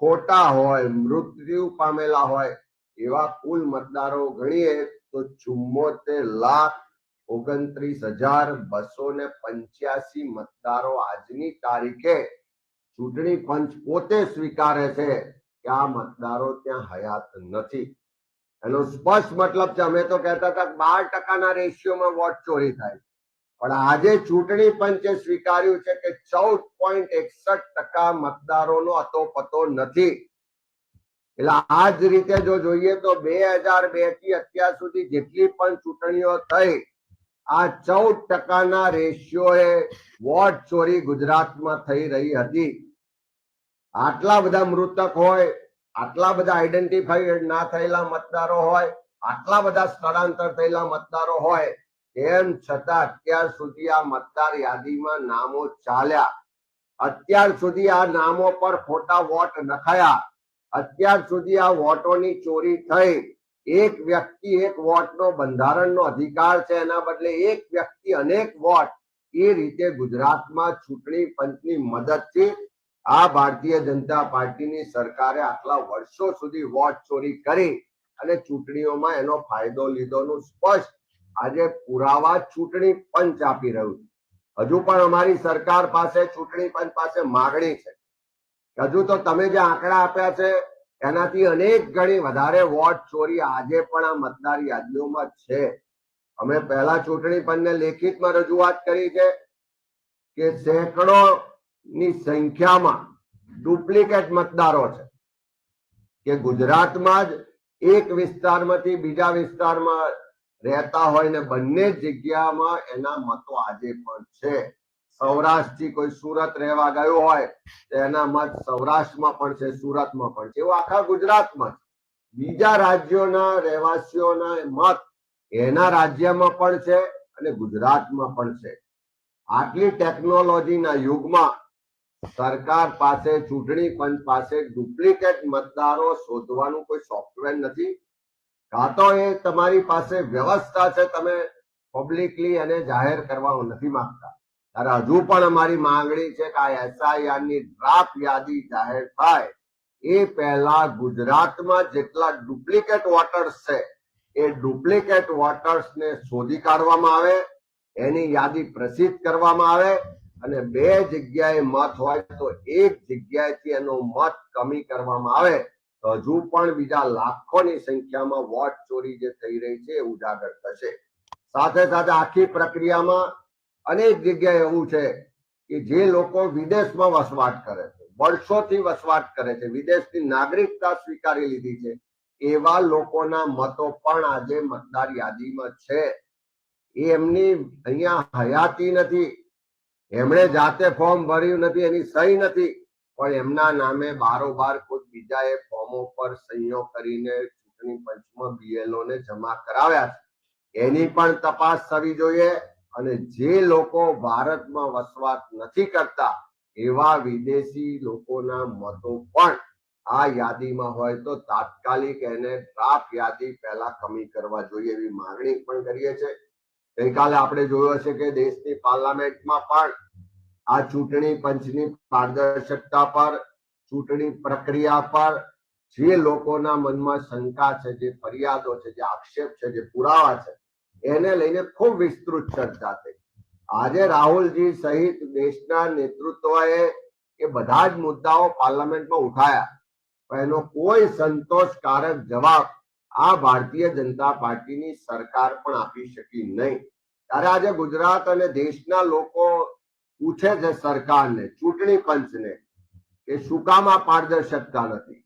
ખોટા હોય મૃત્યુ પામેલા હોય, એવા કુલ મતદારો ગણીએ તો ચુમ્મોતેર લાખ ઓગણત્રીસ હજાર બસો ને પંચ્યાસી મતદારો આજની તારીખે ચૂંટણી પંચ પોતે સ્વીકારે છે કે આ મતદારો ત્યાં હયાત નથી. એનો સ્પષ્ટ મતલબ છે, અમે તો કહેતા હતા બાર ટકાના રેશિયોમાં વોટ ચોરી થાય. પણ આજે ચૂંટણી પંચે સ્વીકાર્યું છે કે ચૌદ પોઈન્ટ એકસઠ ટકા મતદારોનો અતોપતો નથી. એટલે આ જ રીતે જો જોઈએ તો બે હજાર બેથી અત્યાર સુધી જેટલી પણ ચૂંટણીઓ થઈ, આ ચૌદ ટકાના રેશિયોએ વોટ ચોરી ગુજરાતમાં થઈ રહી હતી. આટલા બધા મૃતક હોય, આટલા બધા આઈડેન્ટિફાઈડ ના થયેલા મતદારો હોય, આટલા બધા સ્થળાંતર થયેલા મતદારો હોય તેમ છતાં અત્યાર સુધી આ મતદાર યાદીમાં નામો ચાલ્યા. અત્યાર સુધી આ નામો પર ખોટા વોટ નખાયા. અત્યાર સુધી આ વોટોની ચોરી થઈ. એક વ્યક્તિ એક વોટનો બંધારણનો અધિકાર છે, એના બદલે એક વ્યક્તિ અનેક વોટ એ રીતે ગુજરાતમાં ચૂંટણી પંચની મદદથી આ ભારતીય જનતા પાર્ટીની સરકારે આટલા વર્ષો સુધી વોટ ચોરી કરી અને ચૂંટણીઓમાં એનો ફાયદો લીધોનું સ્પષ્ટ આજે પુરાવા ચૂંટણી પંચ આપી રહ્યું છે. હજુ પણ અમારી સરકાર પાસે ચૂંટણી પંચ પાસે માગણી છે. હજુ તો તમે જે આંકડા આપ્યા છે, એનાથી અનેક ગણી વધારે વોટ ચોરી આજે પણ આ મતદાર યાદીઓમાં છે. અમે પહેલા ચૂંટણી પંચને લેખિતમાં રજૂઆત કરી છે કે સેંકડો ની સંખ્યામાં ડુપ્લિકેટ મતદારો છે. કે ગુજરાતમાં જ એક વિસ્તારમાંથી બીજા વિસ્તારમાં રહેતા હોય ને બંને જગ્યામાં એના મતો આજે પણ છે. સૌરાષ્ટ્રથી કોઈ સુરત રહેવા ગયો હોય તો એના મત સૌરાષ્ટ્રમાં પણ છે, સુરતમાં પણ છે. એવું આખા ગુજરાતમાં બીજા રાજ્યોના રહેવાસીઓના મત એના રાજ્યમાં પણ છે અને ગુજરાતમાં પણ છે. આટલી ટેકનોલોજીના યુગમાં સરકાર પાસે ચૂંટણી પંચ પાસે ડુપ્લિકેટ મતદારો શોધવાનું કોઈ સોફ્ટવેર નથી. કાં તો એ તમારી પાસે વ્યવસ્થા છે, તમે પબ્લિકલી એને જાહેર કરવા નથી માંગતા. ત્યારે હજુ પણ અમારી માંગણી છે કે આ એસઆઈઆરની ડ્રાફ્ટ યાદી જાહેર થાય. એ પહેલા ગુજરાતમાં જેટલા ડુપ્લિકેટ વોટર્સ છે, એ ડુપ્લિકેટ વોટર્સ ને શોધી કાઢવામાં આવે, એની યાદી પ્રસિદ્ધ કરવામાં આવે અને બે જગ્યાએ મત હોય તો એક જગ્યાએથી એનો મત કમી કરવામાં આવે. હજુ પણ બીજા લાખોની સંખ્યામાં વોટ ચોરી જે થઈ રહી છે ઉજાગર થશે. સાથે સાથે આખી પ્રક્રિયામાં અનેક જગ્યાએ એવું છે કે જે લોકો વિદેશમાં વસવાટ કરે છે, વર્ષોથી વસવાટ કરે છે, વિદેશની નાગરિકતા સ્વીકારી લીધી છે, એવા લોકોના મતો પણ આજે મતદાર યાદીમાં છે. એ એમની અહીંયા હયાતી નથી. એમણે જાતે ફોર્મ ભર્યું નથી, એની સહી નથી. પણ એમના નામે બારોબાર કોઈ બીજાએ ફોર્મો પર સહીઓ કરીને ચૂંટણી પંચમાં બીએલઓ ને જમા કરાવ્યા છે. એની પણ તપાસ થવી જોઈએ અને જે લોકો ભારતમાં વસવાટ નથી કરતા એવા વિદેશી લોકોના મતો પણ આ યાદીમાં હોય તો તાત્કાલિક એને ડ્રાફ્ટ યાદી પહેલા કમી કરવા જોઈએ એવી માંગણી પણ કરીએ છીએ. ગઈકાલે આપણે જોયો હશે કે દેશની પાર્લામેન્ટમાં પણ આ ચૂંટણી પંચની પારદર્શકતા પર, ચૂંટણી પ્રક્રિયા પર જે લોકોના મનમાં શંકા છે, જે ફરિયાદો છે, જે આક્ષેપ છે, જે પુરાવા છે, એને લઈને ખૂબ વિસ્તૃત ચર્ચા થઈ. આજે રાહુલજી સહિત દેશના નેતૃત્વએ એ બધા જ મુદ્દાઓ પાર્લામેન્ટમાં ઉઠાયા. પણ એનો કોઈ સંતોષકારક જવાબ આ ભારતીય જનતા પાર્ટીની સરકાર પણ આપી શકી નહીં. ત્યારે આજે ગુજરાત અને દેશના લોકો પૂછે છે સરકારને, ચૂંટણી પંચને, કે શું કામ આ પારદર્શકતા નથી?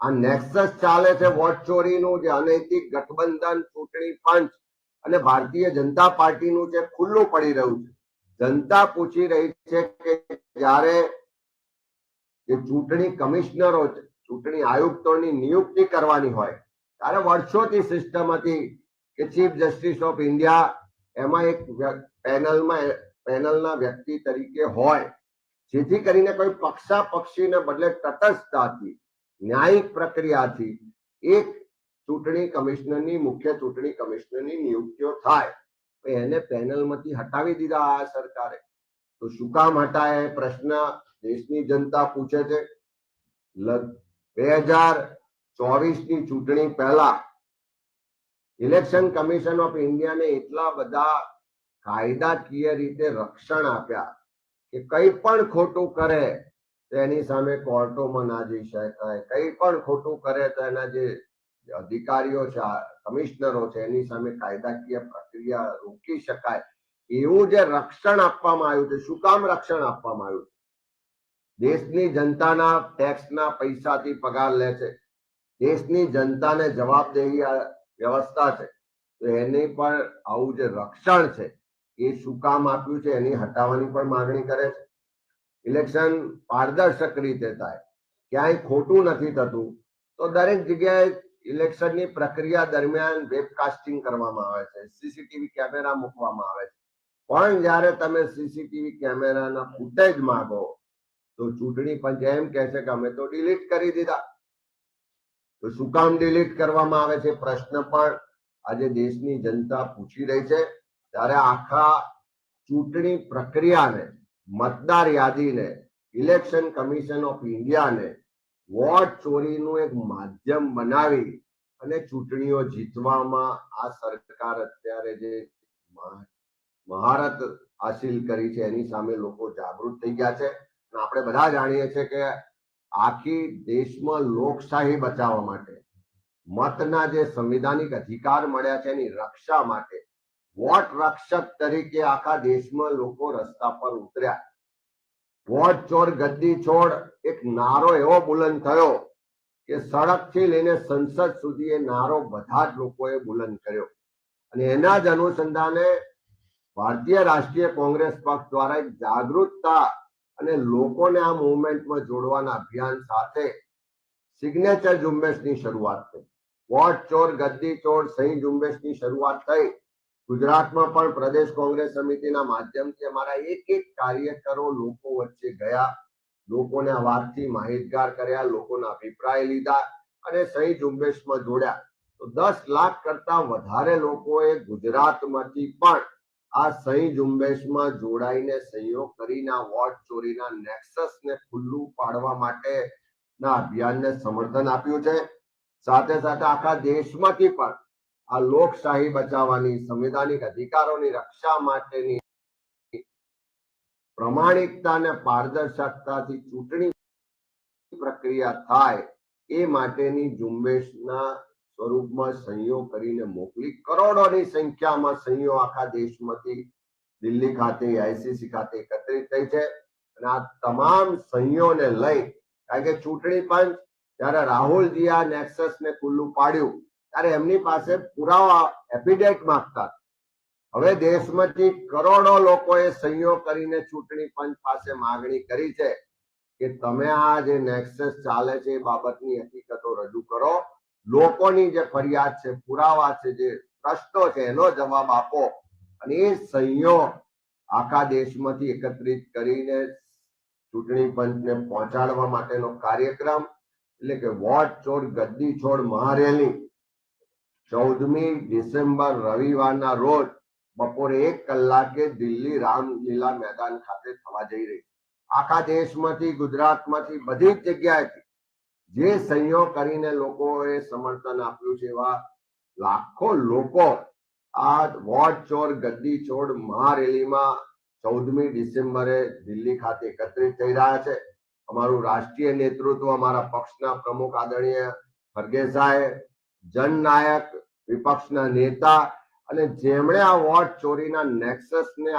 આ નેક્સસ ચાલે છે વોટ ચોરીનું, જે અનૈતિક ગઠબંધન, ચૂંટણી પંચ અને ભારતીય જનતા પાર્ટીનું જે ખુલ્લું પડી રહ્યું છે. જનતા પૂછી રહી છે કે જ્યારે જે ચૂંટણી કમિશનરો છે, ચૂંટણી આયુક્તોની નિયુક્તિ કરવાની હોય, ત્યારે વર્ષોથી સિસ્ટમ હતી કે ચીફ જસ્ટિસ ઓફ ઇન્ડિયા એમાં એક પેનલમાં પેનલના વ્યક્તિ તરીકે હોય. જેથી કરીને કોઈ પક્ષા પક્ષીને બદલે તટસ્થતાથી, ન્યાયિક પ્રક્રિયાથી એક ચૂંટણી કમિશનરની, મુખ્ય ચૂંટણી કમિશનરની નિયુક્તિઓ થાય. એને પેનલમાંથી હટાવી દીધા આ સરકારે. તો શું કામ હટાય પ્રશ્ન દેશની જનતા પૂછે છે? બે હજાર ચોવીસની ચૂંટણી પહેલા, ઇલેક્શન કમિશન ઓફ ઇન્ડિયાને એટલા બધા કાયદાકીય રીતે રક્ષણ આપ્યા કે કંઈ પણ ખોટું કરે તો એની સામે કોર્ટોમાં ના જઈ શકાય. કંઈ પણ ખોટું કરે તો એના જે અધિકારીઓ છે કમિશનરો છે, એની સામે કાયદાકીય પ્રક્રિયા રોકી શકાય. એવું જે રક્ષણ આપવામાં આવ્યું છે, શું કામ રક્ષણ આપવામાં આવ્યું છે? દેશની જનતાના ટેક્સના પૈસાથી પગાર લે છે. દેશની જનતાને જવાબદેહી વ્યવસ્થા છે. તો એની પણ આવું જે રક્ષણ છે એ શું કામ આપ્યું છે? એની હટાવવાની પણ માંગણી કરે છે. ઇલેક્શન પારદર્શક રીતે થાય. ક્યાંય ખોટું નથી થતું. તો દરેક જગ્યાએ ઇલેક્શનની પ્રક્રિયા દરમિયાન વેબકાસ્ટિંગ કરવામાં આવે છે. સીસીટીવી કેમેરા મૂકવામાં આવે છે. પણ જ્યારે તમે સીસીટીવી કેમેરાના ફૂટેજ માગો, તો ચૂંટણી પંચ એમ કહે છે કે અમે તો ડિલીટ કરી દીધા. તો શું કામ ડિલીટ કરવામાં આવે છે? પ્રશ્ન પણ આજે દેશની જનતા પૂછી રહી છે. ત્યારે આખા ચૂંટણી પ્રક્રિયાને, મતદાર યાદીને ઇલેક્શન કમિશન ઓફ ઇન્ડિયાને વોટ ચોરીનું એક માધ્યમ બનાવી અને ચૂંટણીઓ જીતવામાં આ સરકાર અત્યારે જે મહારત હાસિલ કરી છે, એની સામે લોકો જાગૃત થઈ ગયા છે. અને આપણે બધા જાણીએ છીએ કે આખી દેશમાં લોકશાહી બચાવવા માટે, મતના જે સંવિધાનિક અધિકાર મળ્યા છે એની રક્ષા માટે વોટ રક્ષક તરીકે આખા દેશમાં લોકો રસ્તા પર ઉતર્યા. વોટ ચોર ગદ્દી છોડ એક નારો એવો બુલંદ થયો કે સડકથી લઈને સંસદ સુધી એ નારો બધા જ લોકોએ બુલંદ કર્યો. અને એના જ અનુસંધાને ભારતીય રાષ્ટ્રીય કોંગ્રેસ પક્ષ દ્વારા એક જાગૃતતા અને લોકોને આ મુવમેન્ટમાં જોડવાના અભિયાન સાથે સિગ્નેચર ઝુંબેશની શરૂઆત થઈ. વોટ ચોર ગદ્દી ચોર સહી ઝુંબેશની શરૂઆત થઈ. ગુજરાતમાં પણ પ્રદેશ કોંગ્રેસ સમિતિના માધ્યમથી અમારા એક એક કાર્યકરો લોકો વચ્ચે ગયા. લોકોને આ વાતથી માહિતગાર કર્યા, લોકોના અભિપ્રાય લીધા અને સહી ઝુંબેશમાં જોડ્યા. તો દસ લાખ કરતા વધારે લોકોએ ગુજરાતમાંથી પણ આ સહી ઝુંબેશમાં જોડાઈને સહયોગ કરીને વોટ ચોરીના નેક્સસને ખુલ્લું પાડવા માટે ના અભિયાનને સમર્થન આપ્યું છે. સાથે સાથે આખા દેશમાંથી પણ આ લોકશાહી બચાવવાની સંવિધાનિક અધિકારોની રક્ષા માટેની પ્રમાણિકતા અને પારદર્શકતાથી ચૂંટણી પ્રક્રિયા થાય એ માટેની ઝુંબેશના સ્વરૂપમાં સહીઓ કરીને મોકલી કરોડોની સંખ્યામાં સહીઓ આખા દેશમાંથી દિલ્હી ખાતે, આઈસીસી ખાતે એકત્રિત થઈ છે. અને આ તમામ સહીઓને લઈ, કારણ કે ચૂંટણી પંચ જ્યારે રાહુલજી આ નેક્સસ ને ખુલ્લું પાડ્યું ત્યારે એમની પાસે પુરાવા એફિડેવિટ માંગતા. હવે દેશમાંથી કરોડો લોકોએ સંયોગ કરીને ચૂંટણી પંચ પાસે માગણી કરી છે કે તમે આ જે નેક્સસ ચાલે છે એ બાબતની હકીકતો રજૂ કરો. લોકોની જે ફરિયાદ છે, પુરાવા છે, જે પ્રશ્નો છે, એનો જવાબ આપો અને એ સંયોગ આખા દેશમાંથી એકત્રિત કરીને ચૂંટણી પંચને પહોંચાડવા માટેનો કાર્યક્રમ, એટલે કે વોટ છોડ ગદ્દી છોડ મહારેલી ચૌદમી ડિસેમ્બર રવિવારના રોજ બપોરે એક કલાકે દિલ્હી રામલીલા મેદાન ખાતે થવા જઈ રહી આખા દેશમાંથી, ગુજરાતમાંથી બધી જ જગ્યાએથી જે સંયોગ કરીને લોકોએ સમર્થન આપ્યું છે એવા લાખો લોકો આ વોટ ચોર, ગદ્દી ચોર મહારેલીમાં ચૌદમી ડિસેમ્બરે દિલ્હી ખાતે એકત્રિત થઈ રહ્યા છે. અમારું રાષ્ટ્રીય નેતૃત્વ, અમારા પક્ષના પ્રમુખ આદરણીય ખરગેસાએ જનનાયક વિપક્ષના નેતા અને જેમણે આ વોટ ચોરીના નેક્સસને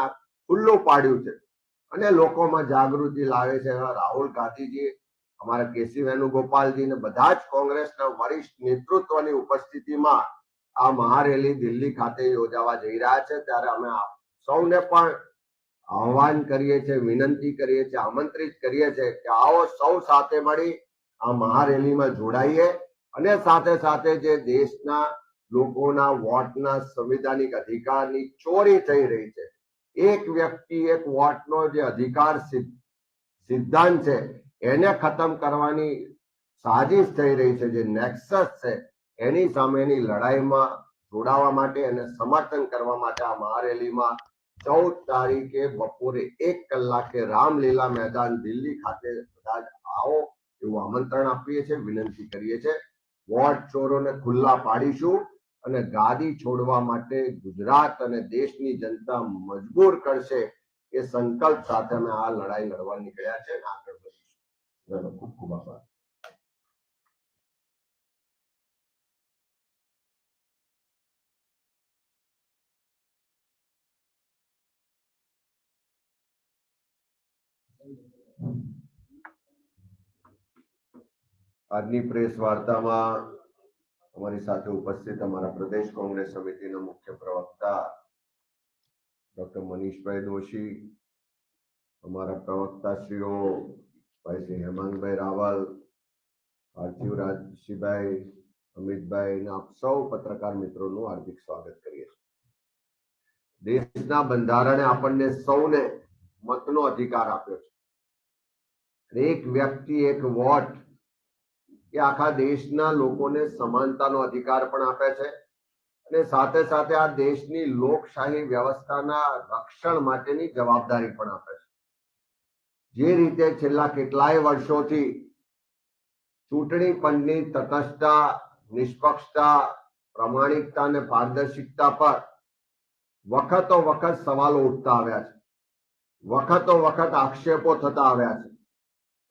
ખુલ્લું પાડ્યું છે. અને લોકોમાં જાગૃતિ લાવે છે. રાહુલ ગાંધીજી, અમારા કેસી વેણુગોપાલજી ને બધા જ કોંગ્રેસના વરિષ્ઠ નેતૃત્વની ઉપસ્થિતિમાં આ મહારેલી દિલ્હી ખાતે યોજાવા જઈ રહ્યા છે. ત્યારે અમે સૌને પણ આહવાન કરીએ છીએ, વિનંતી કરીએ છીએ, આમંત્રિત કરીએ છીએ કે આવો સૌ સાથે મળી આ મહારેલીમાં જોડાઈએ. અને સાથે સાથે જે દેશના લોકોના વોટના સંવિધાનિક અધિકારની ચોરી થઈ રહી છે, એક વ્યક્તિ એક વોટનો જે અધિકાર સિદ્ધાંત છે, એને ખતમ કરવાની સાજિશ થઈ રહી છે, જે નેક્સસ છે, એની સામેની લડાઈમાં જોડાવા માટે અને સમર્થન કરવા માટે આ મહારેલીમાં ચૌદ તારીખે બપોરે એક કલાકે રામલીલા મેદાન દિલ્હી ખાતે બધા જ આવો એવું આમંત્રણ આપીએ છીએ, વિનંતી કરીએ છીએ. વોટ ચોરોને ખુલ્લા પાડીશું અને ગાદી છોડવા માટે ગુજરાત અને દેશની જનતા મજબૂર કરશે એ સંકલ્પ સાથે અમે આ લડાઈ લડવા નીકળ્યા છે આગળ વધીશું. ખૂબ ખૂબ આભાર. આજની પ્રેસ વાર્તામાં અમારી સાથે ઉપસ્થિત અમારા પ્રદેશ કોંગ્રેસ સમિતિના મુખ્ય પ્રવક્તા ડોક્ટર મનીષભાઈ દોશી, અમારા પ્રવક્તાશ્રીઓ ભાઈ શ્રી હેમાંગભાઈ રાવલ પાર્થિવ રાજસિંહભાઈ અમિતભાઈ આપ સૌ પત્રકાર મિત્રોનું હાર્દિક સ્વાગત કરીએ છીએ. દેશના બંધારણે આપણને સૌને મતનો અધિકાર આપ્યો છે. એક વ્યક્તિ, એક વોટ એ આખા દેશના લોકોને સમાનતાનો અધિકાર પણ આપે છે. અને સાથે સાથે આ દેશની લોકશાહી વ્યવસ્થાના રક્ષણ માટેની જવાબદારી પણ આપે છે. જે રીતે છેલ્લા કેટલાય વર્ષોથી ચૂંટણી પંચની તટસ્થતા, નિષ્પક્ષતા, પ્રમાણિકતા અને પારદર્શિકતા પર વખતો વખત સવાલો ઉઠતા આવ્યા છે. વખતો વખત આક્ષેપો થતા આવ્યા છે.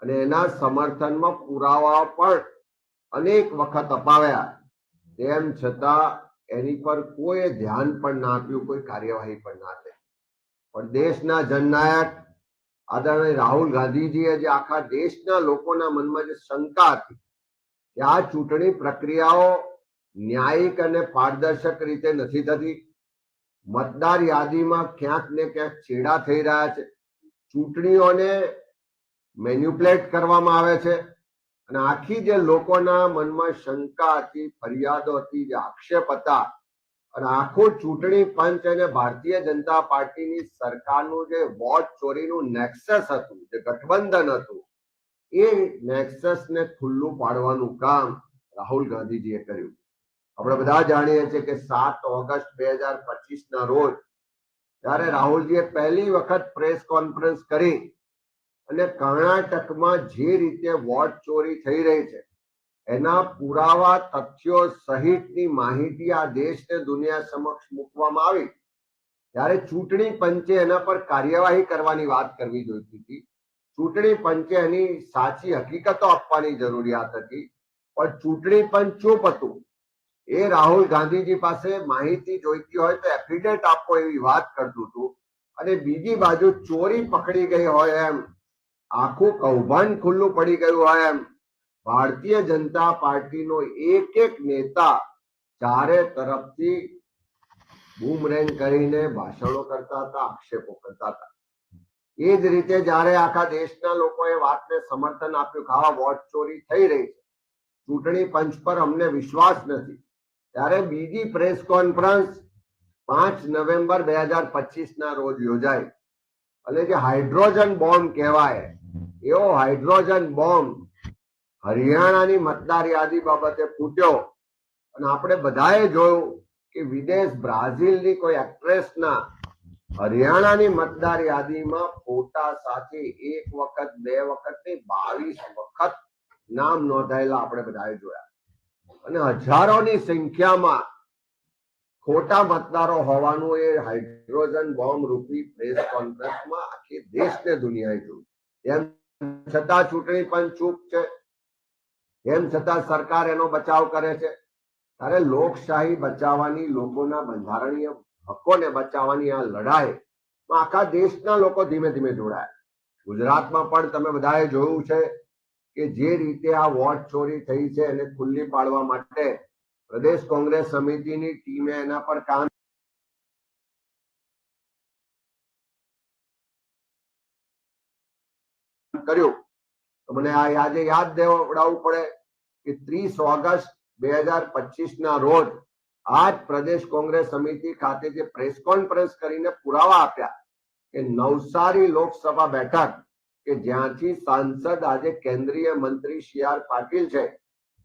અને એના સમર્થનમાં પુરાવા પણ અનેક વખત અપાવ્યા. તેમ છતાં એની પર કોઈ ધ્યાન પણ ના આપ્યું, કોઈ કાર્યવાહી પણ ના થઈ. પણ દેશના જનનાયક આદરણીય રાહુલ ગાંધીજીએ જે આખા દેશના લોકોના મનમાં જે શંકા હતી કે આ ચૂંટણી પ્રક્રિયાઓ ન્યાયિક અને પારદર્શક રીતે નથી થતી, મતદાર યાદીમાં ક્યાંક ને ક્યાંક છેડા થઈ રહ્યા છે. ચૂંટણીઓને મેન્યુપ્લેટ કરવામાં આવે છે. અને આખી જે લોકોના મનમાં શંકા હતી, ફરિયાદો હતી, જે આક્ષેપ હતા, અને આખું ચૂંટણી પંચ અને ભારતીય જનતા પાર્ટીની સરકારનું જે વોટ ચોરીનું નેક્સસ હતું, જે ગઠબંધન હતું, એ નેક્સસ ને ખુલ્લું પાડવાનું કામ રાહુલ ગાંધીજીએ કર્યું. આપણે બધા જાણીએ છીએ કે સાત ઓગસ્ટ બે હજાર પચીસ ના રોજ ત્યારે રાહુલજીએ પહેલી વખત પ્રેસ કોન્ફરન્સ કરી અને કર્ણાટકમાં જે રીતે વોટ ચોરી થઈ રહી છે, એના પુરાવા તથ્યો સહિતની માહિતી આ દેશને દુનિયા સમક્ષ મૂકવામાં આવી. ત્યારે ચૂંટણી પંચે એના પર કાર્યવાહી કરવાની વાત કરવી જોઈતી હતી. ચૂંટણી પંચે એની સાચી હકીકતો આપવાની જરૂરિયાત હતી. પણ ચૂંટણી પંચ ચૂપ હતું. એ રાહુલ ગાંધીજી પાસે માહિતી જોઈતી હોય તો એફિડેટ આપો એવી વાત કરતું હતું. અને બીજી બાજુ ચોરી પકડી ગઈ હોય એમ આખું કૌભાંડ ખુલ્લું પડી ગયું હોય એમ. ભારતીય જનતા પાર્ટીનો એક એક નેતા ચારે તરફથી બૂમરેંગ કરીને ભાષણો કરતા હતા, આક્ષેપો કરતા હતા. એ જ રીતે જ્યારે આખા દેશના લોકોએ વાતને સમર્થન આપ્યું આવા વોટ ચોરી થઈ રહી છે. ચૂંટણી પંચ પર અમને વિશ્વાસ નથી. ત્યારે બીજી પ્રેસ કોન્ફરન્સ પાંચ નવેમ્બર બે હજાર પચીસ ના રોજ યોજાય અને જે હાઇડ્રોજન બોમ્બ કહેવાય. એવો હાઇડ્રોજન બોમ્બ હરિયાણાની મતદાર યાદી બાબતે ફૂટ્યો અને આપણે બધાએ જોયું કે વિદેશ બ્રાઝિલની કોઈ એક્ટ્રેસના હરિયાણાની મતદાર યાદીમાં ફોટા સાથે એક વખત, બે વખત નહીં, બાવીસ વખત નામ નોંધાયેલા આપણે બધાએ જોયા. અને હજારોની સંખ્યામાં ખોટા મતદારો હોવાનું એ હાઇડ્રોજન બોમ્બ રૂપી પ્રેસ કોન્ફરન્સમાં આખી દેશને દુનિયાએ જોયું. તેમ છતાં ચૂંટણી પંચ ચૂપ છે. તેમ છતાં સરકાર એનો બચાવ કરે છે. ત્યારે લોકશાહી બચાવવાની લોકોના બંધારણીય હકોને બચાવવાની આ લડાઈ આખા દેશના લોકો ધીમે ધીમે જોડાય. ગુજરાતમાં પણ તમે બધાએ જોયું છે કે જે રીતે આ વોટ ચોરી થઈ છે એને ખુલ્લી પાડવા માટે પ્રદેશ કોંગ્રેસ સમિતિની ટીમે એના પર કામ કર્યું. તો મને આ આજે યાદ દેવડાવવું પડે કે ત્રીસ ઓગસ્ટ બે હજાર ના રોજ આજ પ્રદેશ કોંગ્રેસ સમિતિ ખાતે જે પ્રેસ કોન્ફરન્સ કરીને પુરાવા આપ્યા કે નવસારી લોકસભા બેઠક કે જ્યાંથી સાંસદ આજે કેન્દ્રીય મંત્રી સી આર પાટીલ છે,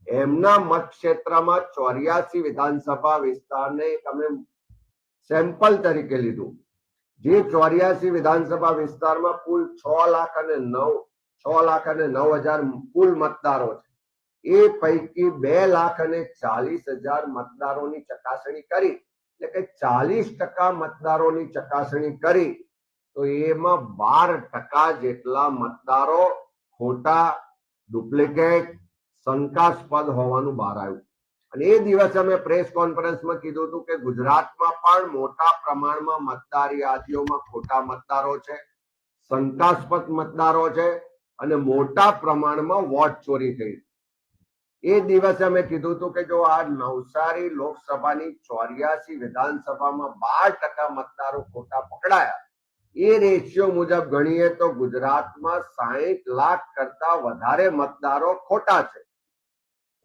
એમના મત ક્ષેત્રમાં ચોર્યાસી વિધાનસભા વિસ્તારને તમે સેમ્પલ તરીકે લીધું. જે ચોર્યાસી વિધાનસભા વિસ્તારમાં કુલ છ લાખ અને નવ છ લાખ અને નવ હજાર કુલ મતદારો છે. એ પૈકી બે લાખ અને ચાલીસ હજાર મતદારોની ચકાસણી કરી. એટલે કે ચાલીસ ટકા મતદારોની ચકાસણી કરી. તો એમાં બાર ટકા જેટલા મતદારો ખોટા, ડુપ્લિકેટ, શંકાસ્પદ હોવાનું બહાર આવ્યું. અને એ દિવસે અમે પ્રેસ કોન્ફરન્સમાં કીધું હતું કે ગુજરાતમાં પણ મોટા પ્રમાણમાં મતદાર યાદીઓમાં ખોટા મતદારો છે, શંકાસ્પદ મતદારો છે. અને મોટા પ્રમાણમાં વોટ ચોરી થઈ. એ દિવસે અમે કીધું હતું કે જો આ નવસારી લોકસભાની ચોર્યાસી વિધાનસભામાં બાર ટકા મતદારો ખોટા પકડાયા, એ રેશિયો મુજબ ગણીએ તો ગુજરાતમાં સાહીઠ લાખ કરતા વધારે મતદારો ખોટા છે.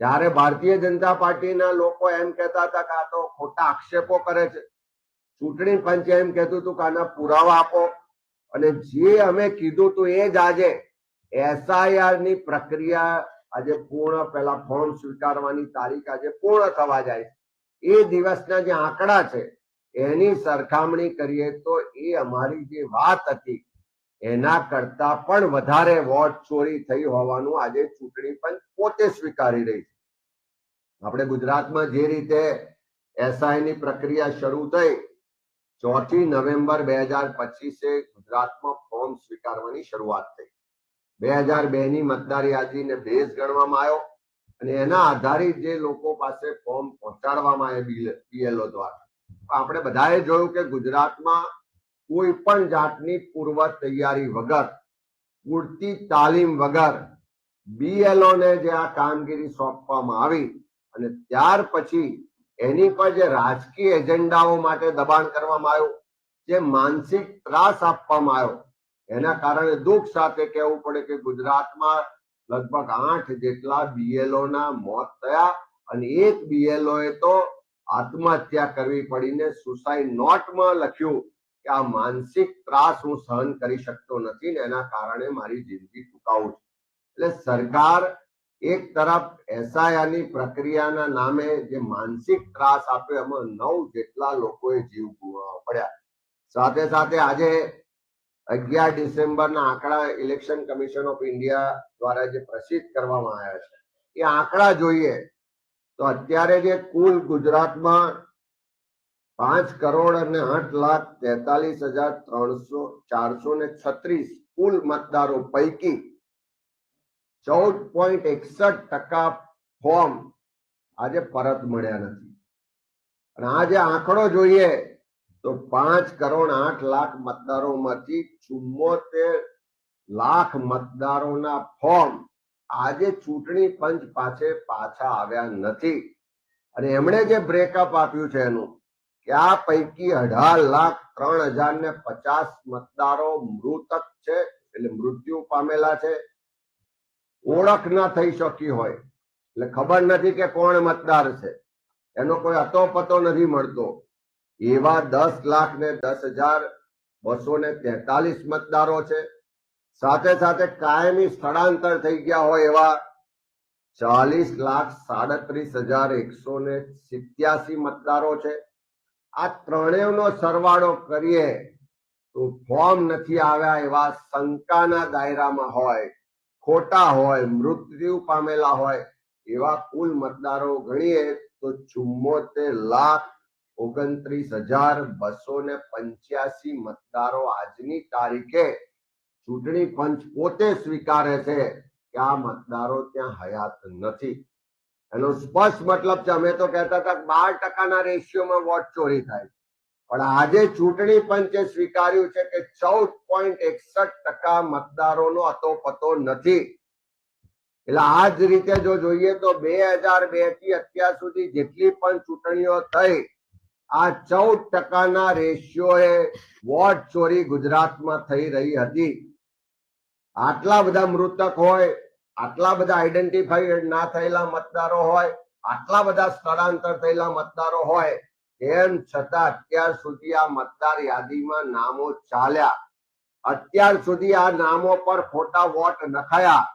ત્યારે ભારતીય જનતા પાર્ટીના લોકો એમ કહેતા હતા કે આ તો ખોટા આક્ષેપો કરે છે. ચૂંટણી પંચે એમ કહેતું હતું કે આના પુરાવા આપો. અને જે અમે કીધું હતું એ જ આજે એસઆઈઆરની પ્રક્રિયા આજે પૂર્ણ પેલા ફોર્મ સ્વીકારવાની તારીખ આજે પૂર્ણ થવા જાય એ દિવસના જે આંકડા છે, એની સરખામણી કરીએ તો એ અમારી જે વાત હતી, એના કરતા પણ વધારે વોટ ચોરી થઈ હોવાનું આજે ચૂંટણી પંચ પોતે સ્વીકારી રહી છે. આપણે ગુજરાતમાં જે રીતે એસઆઈ ની પ્રક્રિયા શરૂ થઈ, ચોથી નવેમ્બર બે હજાર પચીસે ગુજરાતમાં ફોર્મ સ્વીકારવાની શરૂઆત થઈ. બે હજાર બે ની મતદાર યાદીને ભેસ ગણવામાં આવ્યો અને એના આધારિત જે લોકો પાસે ફોર્મ પહોંચાડવામાં આવે પીએલઓ દ્વારા. આપણે બધાએ જોયું કે ગુજરાતમાં કોઈ પણ જાતની પૂર્વ તૈયારી વગર, પૂરતી તાલીમ વગર બીએલઓ ને જે આ કામગીરી સોંપવામાં આવી અને ત્યાર પછી એની પર જે રાજકીય એજન્ડાઓ માટે દબાણ કરવામાં આવ્યું, જે માનસિક ત્રાસ આપવામાં આવ્યો એના કારણે દુઃખ સાથે કહેવું પડે કે ગુજરાતમાં લગભગ આઠ જેટલા બીએલઓ ના મોત થયા અને એક બીએલઓ એ તો આત્મહત્યા કરવી પડીને સુસાઇડ નોટમાં લખ્યું કે આ માનસિક ત્રાસ હું સહન કરી શકતો નથી ને એના કારણે મારી જિંદગી ટૂંકાવું છું. એટલે સરકાર એક તરફ એસઆઈઆની પ્રક્રિયાના નામે જે માનસિક ત્રાસ આપ્યો, એમાં નવ જેટલા લોકોએ જીવ ગુમાવવા પડ્યા. સાથે સાથે આજે અગિયાર ડિસેમ્બરના આંકડા ઇલેક્શન કમિશન ઓફ ઇન્ડિયા દ્વારા જે પ્રસિદ્ધ કરવામાં આવ્યા છે. એ આંકડા જોઈએ તો અત્યારે જે કુલ ગુજરાતમાં પાંચ કરોડ અને આઠ લાખ તેતાલીસ હજાર ત્રણસો, ચારસો ને છત્રીસ કુલ મતદારો પૈકી ચૌદ પોઈન્ટ એકસઠ ટકા ફોર્મ આજે પરત મળ્યા નથી. અને આ જે આંકડો જોઈએ તો પાંચ કરોડ આઠ લાખ મતદારોમાંથી ચુમ્મોતેર લાખ મતદારોના ફોર્મ આજે ચૂંટણી પંચ પાસે પાછા આવ્યા નથી. અને એમણે જે બ્રેકઅપ આપ્યું છે એનું, કે આ પૈકી અઢાર લાખ ત્રણ હજાર ને પચાસ મતદારો મૃતક છે, એટલે મૃત્યુ પામેલા છે. ઓળખ ના થઈ શકી હોય, એટલે ખબર નથી કે કોણ મતદાર છે. એનો કોઈ અતો પતો નથી મળતો. એવા દસ લાખ ને દસ હજાર બસો ને તેતાલીસ મતદારો છે. સાથે સાથે કાયમી સ્થળાંતર થઈ ગયા હોય એવા ચાલીસ લાખ સાડત્રીસ હજાર એકસો ને સિત્યાસી મતદારો છે. આ ત્રણેયનો સરવાળો કરીએ તો ફોર્મ નથી આવ્યા એવા શંકાના દાયરામાં હોય, ખોટા હોય, મૃત્યુ પામેલા હોય એવા કુલ મતદારો ગણીએ તો ચુમ્મોતેર લાખ ઓગણત્રીસ હજાર બસો ને પંચ્યાસી મતદારો આજની તારીખે ચૂંટણી પંચ પોતે સ્વીકારે છે કે આ મતદારો ત્યાં હયાત નથી. એનો સ્પષ્ટ મતલબ છે, અમે તો કહેતા હતા બાર ટકાના રેશિયોમાં વોટ ચોરી થાય. પણ આજે ચૂંટણી પંચે સ્વીકાર્યું છે કે ચૌદ પોઈન્ટ એકસઠ ટકા મતદારોનો અતોપતો નથી. એટલે આ જ રીતે જો જોઈએ તો બે હજાર બેથી અત્યાર સુધી જેટલી પણ ચૂંટણીઓ થઈ આ ચૌદ ટકાના રેશિયોએ વોટ ચોરી ગુજરાતમાં થઈ રહી હતી. આટલા બધા મૃતક હોય, આટલા બધા આઈડેન્ટિફાઈડ ના થયેલા મતદારો હોય, આટલા બધા સ્થળાંતર થયેલા મતદારો હોય, એમ છતાં અત્યાર સુધી આ મતદાર યાદીમાં નામો ચાલ્યા. અત્યાર સુધી આ નામો પર ખોટા વોટ નખાયા.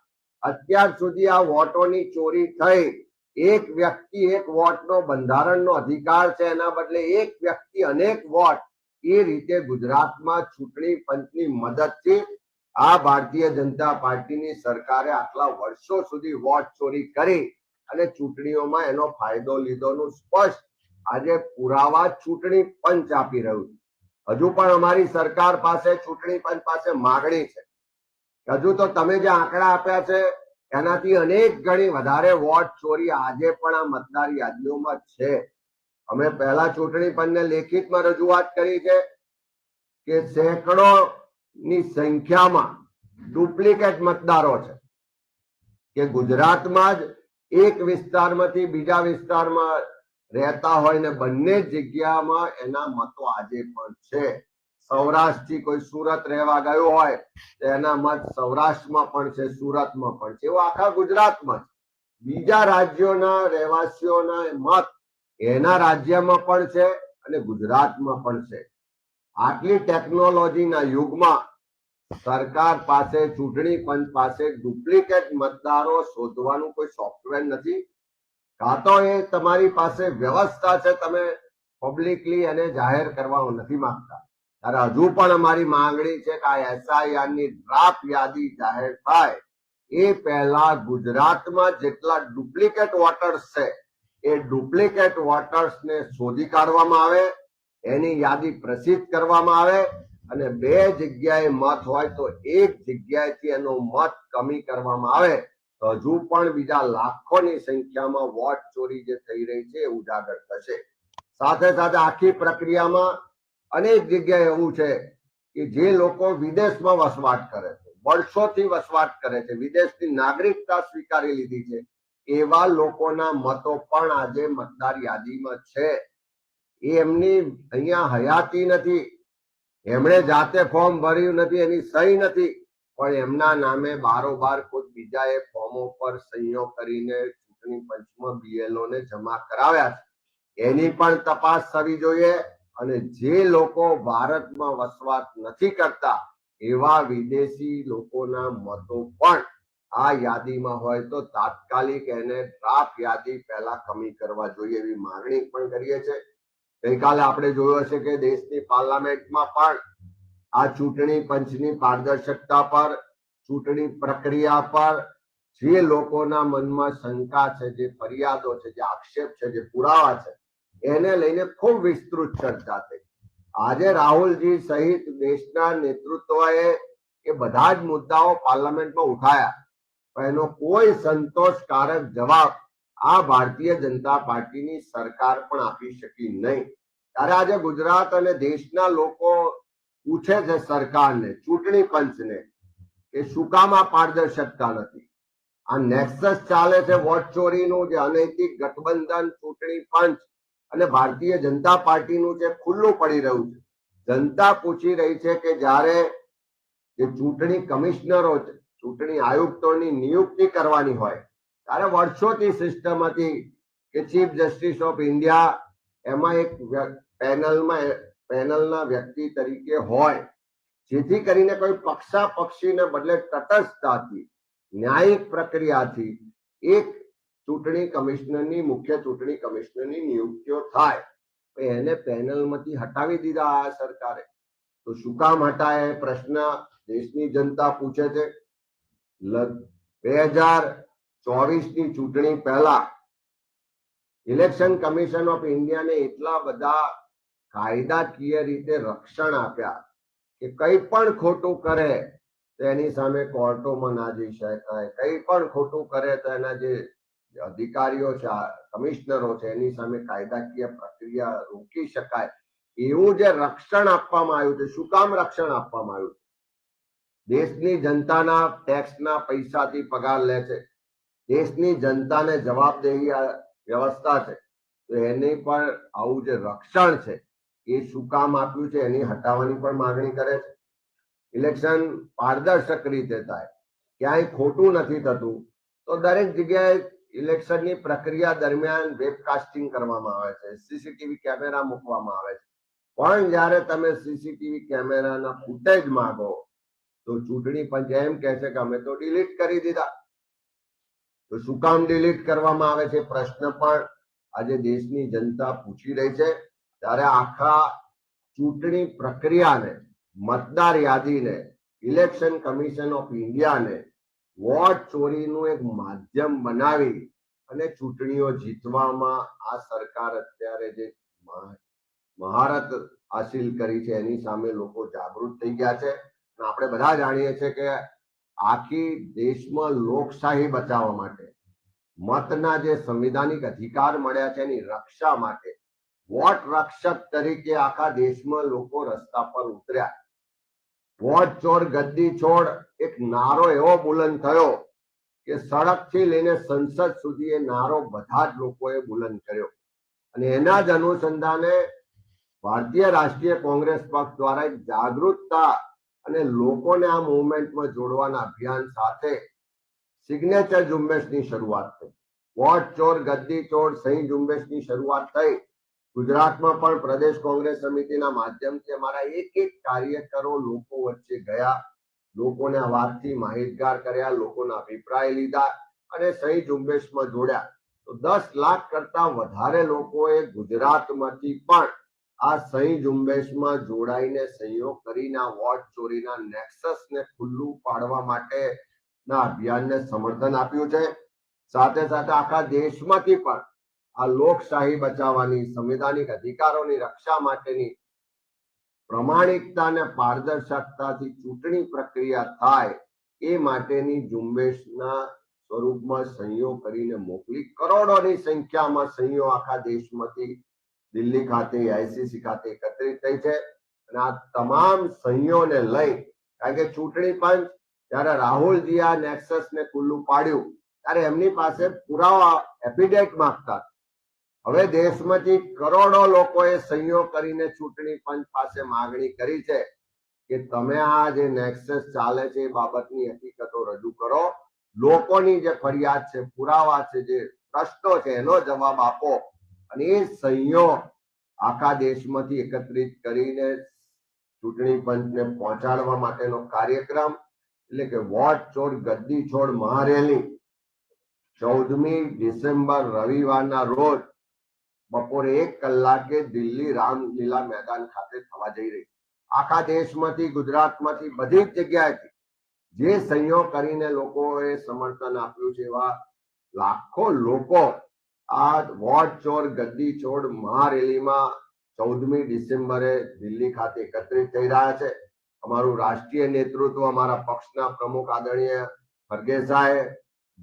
અત્યાર સુધી આ વોટોની ચોરી થઈ. એક વ્યક્તિ એક વોટનો બંધારણનો અધિકાર છે એના બદલે એક વ્યક્તિ અનેક વોટ એ રીતે ગુજરાતમાં ચૂંટણી પંચની મદદથી આ ભારતીય જનતા પાર્ટીની સરકારે આટલા વર્ષો સુધી વોટ ચોરી કરી અને ચૂંટણીઓમાં એનો ફાયદો લીધોનું સ્પષ્ટ આજે પુરાવા ચૂંટણી પંચ આપી રહ્યું છે. હજુ પણ અમારી સરકાર પાસે ચૂંટણી પંચ પાસે માગણી છે. હજુ તો તમે જે આંકડા આપ્યા છે એનાથી અનેક ગણી વધારે વોટ ચોરી આજે પણ આ મતદાર યાદીઓમાં છે. અમે પહેલા ચૂંટણી પંચને લેખિતમાં રજૂઆત કરી છે કે સેંકડો ની સંખ્યામાં ડુપ્લિકેટ મતદારો છે. કે ગુજરાતમાં જ એક વિસ્તારમાંથી બીજા વિસ્તારમાં રહેતા હોય ને બંને જગ્યામાં એના મતો આજે પણ છે. સૌરાષ્ટ્રથી કોઈ સુરત રહેવા ગયો હોય, તો એના મત સૌરાષ્ટ્રમાં પણ છે, સુરતમાં પણ છે. એવું આખા ગુજરાતમાં બીજા રાજ્યોના રહેવાસીઓના મત એના રાજ્યમાં પણ છે અને ગુજરાતમાં પણ છે. આટલી ટેકનોલોજીના યુગમાં સરકાર પાસે, ચૂંટણી પંચ પાસે ડુપ્લિકેટ મતદારો શોધવાનું કોઈ સોફ્ટવેર નથી. કાં તો એ તમારી પાસે વ્યવસ્થા છે, તમે પબ્લિકલી એને જાહેર કરવા નથી માંગતા. ત્યારે હજુ પણ અમારી માંગણી છે કે આ એસઆઈઆરની ડ્રાફ્ટ યાદી જાહેર થાય. એ પહેલા ગુજરાતમાં જેટલા ડુપ્લિકેટ વોટર્સ છે, એ ડુપ્લિકેટ વોટર્સ ને શોધી કાઢવામાં આવે, એની યાદી પ્રસિદ્ધ કરવામાં આવે અને બે જગ્યાએ મત હોય તો એક જગ્યાએથી એનો મત કમી કરવામાં આવે. તો હજુ પણ બીજા લાખોની સંખ્યામાં વોટ ચોરી જે થઈ રહી છે એ ઉજાગર થશે. સાથે સાથે આખી પ્રક્રિયામાં અનેક જગ્યાએ એવું છે કે જે લોકો વિદેશમાં વસવાટ કરે છે, વર્ષોથી વસવાટ કરે છે, વિદેશની નાગરિકતા સ્વીકારી લીધી છે, એવા લોકોના મતો પણ આજે મતદાર યાદીમાં છે. એમની અહીંયા હયાતી નથી, એમણે જાતે ફોર્મ ભર્યું નથી, એની સહી નથી, પણ એમના નામે બારોબાર કોઈ બીજાએ ફોર્મો પર સહીઓ કરીને ચૂંટણી પંચમાં બીએલઓ ને જમા કરાવ્યા છે. એની પણ તપાસ થવી જોઈએ. અને જે લોકો ભારતમાં વસવાટ નથી કરતા, એવા વિદેશી લોકોના મતો પણ આ યાદીમાં હોય તો તાત્કાલિક એને ડ્રાફ્ટ યાદી પહેલા કમી કરવા જોઈએ એવી માંગણી પણ કરીએ છીએ. ગઈકાલે આપણે જોયો છે કે દેશની પાર્લામેન્ટમાં પણ આ ચૂંટણી પંચની પારદર્શકતા પર, ચૂંટણી પ્રક્રિયા પર જે લોકોના મનમાં શંકા છે, જે ફરિયાદો છે, જે આક્ષેપ છે, જે પુરાવા છે એને લઈને ખૂબ વિસ્તૃત ચર્ચા થઈ. આજે રાહુલજી સહિત દેશના નેતૃત્વએ એ બધા જ મુદ્દાઓ પાર્લામેન્ટમાં ઉઠાયા. પણ એનો કોઈ સંતોષકારક જવાબ આ ભારતીય જનતા પાર્ટીની સરકાર પણ આપી શકી નહીં. ત્યારે આજે ગુજરાત અને દેશના લોકો પૂછે છે સરકારને, ચૂંટણી પંચને, કે શું કામ આ પારદર્શકતા નથી? આ નેક્સસ ચાલે છે વોટ ચોરીનું, જે અનૈતિક ગઠબંધન, ચૂંટણી પંચ અને ભારતીય જનતા પાર્ટીનું જે ખુલ્લું પડી રહ્યું છે. જનતા પૂછી રહી છે કે જ્યારે જે ચૂંટણી કમિશનરો છે, ચૂંટણી આયુક્તોની નિયુક્તિ કરવાની હોય, ત્યારે વર્ષોથી સિસ્ટમ હતી કે ચીફ જસ્ટિસ ઓફ ઇન્ડિયા એમાં એક પેનલમાં, પેનલના વ્યક્તિ તરીકે હોય, જેથી કરીને કોઈ પક્ષા પક્ષીને બદલે તટસ્થતાથી, ન્યાયિક પ્રક્રિયાથી એક ચૂંટણી કમિશનરની, મુખ્ય ચૂંટણી કમિશનરની નિયુક્તિઓ થાય. એને પેનલમાંથી હટાવી દીધા આ સરકારે. તો શું કામ હટાય પ્રશ્ન દેશની જનતા પૂછે છે. બે હજાર ચોવીસની ચૂંટણી પહેલા ઇલેક્શન કમિશન ઓફ ઇન્ડિયાને એટલા બધા કાયદાકીય રીતે રક્ષણ આપ્યા કે કંઈ પણ ખોટું કરે તો એની સામે કોર્ટોમાં ના જઈ શકાય, કંઈ પણ ખોટું કરે તો એના જે અધિકારીઓ છે કમિશનરો છે, એની સામે કાયદાકીય પ્રક્રિયા રોકી શકાય એવું જે રક્ષણ આપવામાં આવ્યું છે, શું કામ રક્ષણ આપવામાં આવ્યું છે? દેશની જનતાના ટેક્સના પૈસાથી પગાર લે છે. દેશની જનતાને જવાબદેહી વ્યવસ્થા છે. તો એની પણ આવું જે રક્ષણ છે, એ શું કામ આપ્યું છે, એની હટાવવાની પણ માંગણી કરે છે. ઇલેક્શન પારદર્શક રીતે થાય. ક્યાંય ખોટું નથી થતું. તો દરેક જગ્યાએ ઇલેક્શનની પ્રક્રિયા દરમિયાન વેબકાસ્ટિંગ કરવામાં આવે છે, સીસીટીવી કેમેરા મૂકવામાં આવે છે. પણ જ્યારે તમે સીસીટીવી કેમેરાના ફૂટેજ માંગો, તો ચૂંટણી પંચ એમ કહે છે કે અમે તો ડિલીટ કરી દીધા. તો શું કામ ડિલીટ કરવામાં આવે છે? પ્રશ્ન પણ આજે દેશની જનતા પૂછી રહી છે. ત્યારે આખા ચૂંટણી પ્રક્રિયાને, મતદાર યાદીને, ઇલેક્શન કમિશન ઓફ ઇન્ડિયાને વોટ ચોરીનું એક માધ્યમ બનાવી અને ચૂંટણીઓ જીતવામાં આ સરકાર અત્યારે જે મહારત હાસિલ કરી છે, એની સામે લોકો જાગૃત થઈ ગયા છે. અને આપણે બધા જાણીએ છીએ કે આખી દેશમાં લોકશાહી બચાવવા માટે, મતના જે સંવિધાનિક અધિકાર મળ્યા છે એની રક્ષા માટે, વોટ રક્ષક તરીકે આખા દેશમાં લોકો રસ્તા પર ઉતર્યા. વોટ ચોર ગદ્દી છોડ, એક નારો એવો બુલંદ થયો કે સડકથી લઈને સંસદ સુધી એ નારો બધા જ લોકોએ બુલંદ કર્યો. અને એના જ અનુસંધાને ભારતીય રાષ્ટ્રીય કોંગ્રેસ પક્ષ દ્વારા એક જાગૃતતા અને લોકોને આ મુવમેન્ટમાં જોડવાના અભિયાન સાથે સિગ્નેચર ઝુંબેશની શરૂઆત થઈ. વોટ ચોર, ગદ્દી ચોર સહી ઝુંબેશની શરૂઆત થઈ. ગુજરાતમાં પણ પ્રદેશ કોંગ્રેસ સમિતિના માધ્યમથી અમારા એક એક કાર્યકરો લોકો વચ્ચે ગયા. લોકોને વાતથી માહિતગાર કર્યા, લોકોના અભિપ્રાય લીધા અને સહી ઝુંબેશમાં જોડ્યા. તો દસ લાખ કરતા વધારે લોકોએ ગુજરાતમાંથી પણ આ સહી ઝુંબેશમાં જોડાઈને સહયોગ કરીને વોટ ચોરીના નેક્સસને ખુલ્લું પાડવા માટે ના અભિયાનને સમર્થન આપ્યું છે. સાથે સાથે આખા દેશમાંથી પણ આ લોકશાહી બચાવવાની સંવિધાનિક અધિકારોની રક્ષા માટેની પ્રમાણિકતા અને પારદર્શકતાથી ચૂંટણી પ્રક્રિયા થાય એ માટેની ઝુંબેશના સ્વરૂપમાં સહીઓ કરીને મોકલી કરોડોની સંખ્યામાં સહીઓ આખા દેશમાંથી દિલ્હી ખાતે, આઈસીસી ખાતે એકત્રિત થઈ છે. અને આ તમામ સહીઓને લઈ, કારણ કે ચૂંટણી પંચ જ્યારે રાહુલજી આ નેક્સસ ને ખુલ્લું પાડ્યું, ત્યારે એમની પાસે પુરાવા એફિડેટ માંગતા હવે દેશમાંથી કરોડો લોકોએ સહયોગ કરીને ચૂંટણી પંચ પાસે માગણી કરી છે કે તમે આ જે નેક્સસ ચાલે છે એ બાબતની હકીકતો રજૂ કરો. લોકોની જે ફરિયાદ છે, પુરાવા છે, જે પ્રશ્નો છે, એનો જવાબ આપો અને એ સંયોગ આખા દેશમાંથી એકત્રિત કરીને ચૂંટણી પંચને પહોંચાડવા માટેનો કાર્યક્રમ, એટલે કે વોટ છોડ ગદ્દી છોડ મહારેલી, ચૌદમી ડિસેમ્બર રવિવારના રોજ બપોરે એક કલાકે દિલ્હી રામલીલા મેદાન ખાતે થવા જઈ રહી. આખા દેશમાંથી, ગુજરાતમાંથી બધી જ જગ્યાએથી જે સંયોગ કરીને લોકોએ સમર્થન આપ્યું છે એવા લાખો લોકો આ વોટ ચોર, ગદ્દી ચોર મહારેલીમાં ચૌદમી ડિસેમ્બરે દિલ્હી ખાતે એકત્રિત થઈ રહ્યા છે. અમારું રાષ્ટ્રીય નેતૃત્વ અમારા પક્ષના પ્રમુખ આદરણીય ખરગેસાએ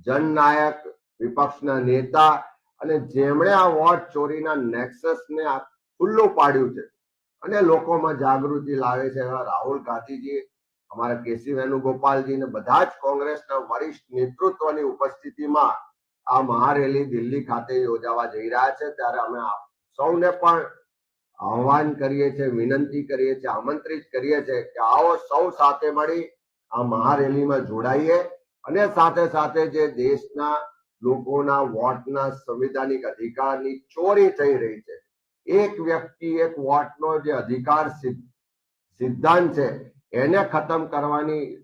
જનનાયક વિપક્ષના નેતા અને જેમણે આ વોટ ચોરીના નેક્સસને આ ખુલ્લું પાડ્યું છે અને લોકોમાં જાગૃતિ લાવે છે રાહુલ ગાંધીજી, અમારા કેસી વેણુગોપાલજી ને બધા જ કોંગ્રેસના વરિષ્ઠ નેતૃત્વની ઉપસ્થિતિમાં આ મહારેલી દિલ્હી ખાતે યોજાવા જઈ રહ્યા છે. ત્યારે અમે સૌને પણ આહવાન કરીએ છીએ, વિનંતી કરીએ છીએ, આમંત્રિત કરીએ છીએ કે આવો સૌ સાથે મળી આ મહારેલીમાં જોડાઈએ અને સાથે સાથે જે દેશના લોકોના વોટના સંવિધાનિક અધિકારની ચોરી થઈ રહી છે. એક વ્યક્તિ એક વોટનો જે અધિકાર સિદ્ધ- સિદ્ધાંત છે, એને ખતમ કરવાની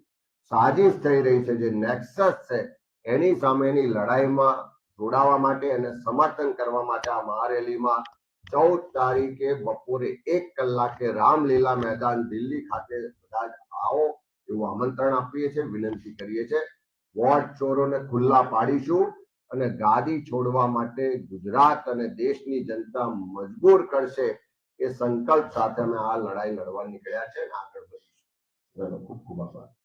સાજિશ થઈ રહી છે, જે નેક્સસ છે, એની સામેની લડાઈમાં જોડાવા માટે અને સમર્થન કરવા માટે આ મહારેલીમાં ચૌદ તારીખે બપોરે એક કલાકે રામલીલા મેદાન દિલ્હી ખાતે બધા આવો એવું આમંત્રણ આપીએ છીએ, વિનંતી કરીએ છીએ. વોટ ચોરોને ખુલ્લા પાડીશું. અને ગાદી છોડવા માટે ગુજરાત અને દેશની જનતા મજબૂર કરશે એ સંકલ્પ સાથે અમે આ લડાઈ લડવા નીકળ્યા છે અને આગળ વધીશું. ખૂબ ખૂબ આભાર.